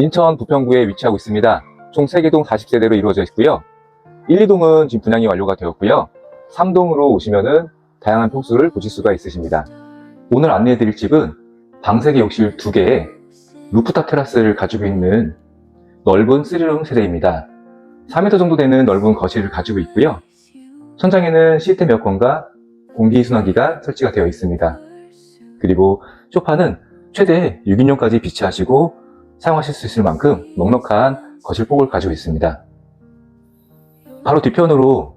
인천 부평구에 위치하고 있습니다. 총 3개 동 40세대로 이루어져 있고요. 1, 2동은 지금 분양이 완료가 되었고요. 3동으로 오시면은 다양한 평수를 보실 수가 있으십니다. 오늘 안내해 드릴 집은 방세개 욕실 2개에 루프탑 테라스를 가지고 있는 넓은 3룸 세대입니다. 4m 정도 되는 넓은 거실을 가지고 있고요. 천장에는 시스템 에어컨과 공기순환기가 설치가 되어 있습니다. 그리고 소파는 최대 6인용까지 비치하시고 사용하실 수 있을 만큼 넉넉한 거실폭을 가지고 있습니다. 바로 뒤편으로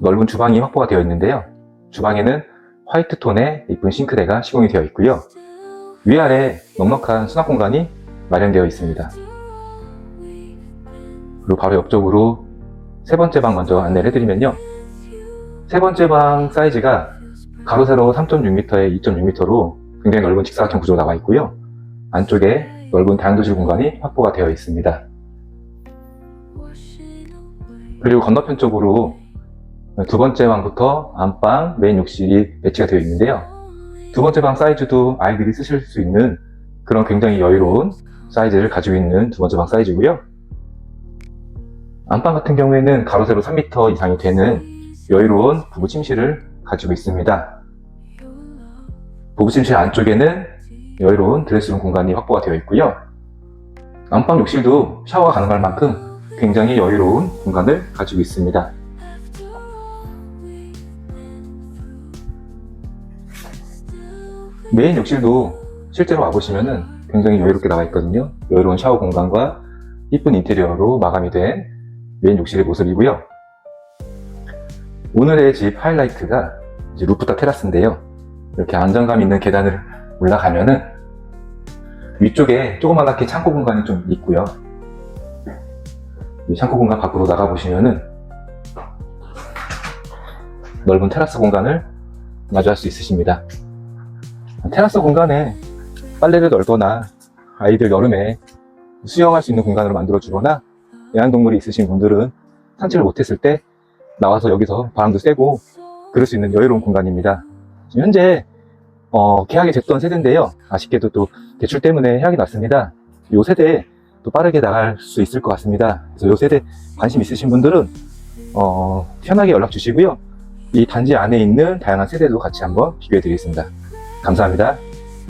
넓은 주방이 확보가 되어 있는데요. 주방에는 화이트 톤의 이쁜 싱크대가 시공이 되어 있고요. 위아래 넉넉한 수납 공간이 마련되어 있습니다. 그리고 바로 옆쪽으로 세 번째 방 먼저 안내를 해드리면요. 세 번째 방 사이즈가 가로 세로 3.6m에 2.6m로 굉장히 넓은 직사각형 구조가 나와 있고요. 안쪽에 넓은 다용도실 공간이 확보가 되어 있습니다. 그리고 건너편 쪽으로 두 번째 방부터 안방, 메인 욕실이 배치가 되어 있는데요. 두 번째 방 사이즈도 아이들이 쓰실 수 있는 그런 굉장히 여유로운 사이즈를 가지고 있는 두 번째 방 사이즈고요. 안방 같은 경우에는 가로 세로 3m 이상이 되는 여유로운 부부 침실을 가지고 있습니다. 부부 침실 안쪽에는 여유로운 드레스룸 공간이 확보가 되어 있고요. 안방 욕실도 샤워가 가능할 만큼 굉장히 여유로운 공간을 가지고 있습니다. 메인 욕실도 실제로 와보시면은 굉장히 여유롭게 나와 있거든요. 여유로운 샤워 공간과 이쁜 인테리어로 마감이 된 메인 욕실의 모습이고요. 오늘의 집 하이라이트가 루프탑 테라스인데요. 이렇게 안정감 있는 계단을 올라가면은 위쪽에 조그맣게 창고 공간이 좀 있고요. 이 창고 공간 밖으로 나가 보시면은 넓은 테라스 공간을 마주할 수 있으십니다. 테라스 공간에 빨래를 널거나 아이들 여름에 수영할 수 있는 공간으로 만들어 주거나 애완동물이 있으신 분들은 산책을 못했을 때 나와서 여기서 바람도 쐬고 그럴 수 있는 여유로운 공간입니다. 지금 현재 어, 계약이 됐던 세대인데요. 아쉽게도 또 대출 때문에 해약이 났습니다. 이 세대 또 빠르게 나갈 수 있을 것 같습니다. 그래서 이 세대 관심 있으신 분들은 어, 편하게 연락 주시고요. 이 단지 안에 있는 다양한 세대도 같이 한번 비교해 드리겠습니다. 감사합니다.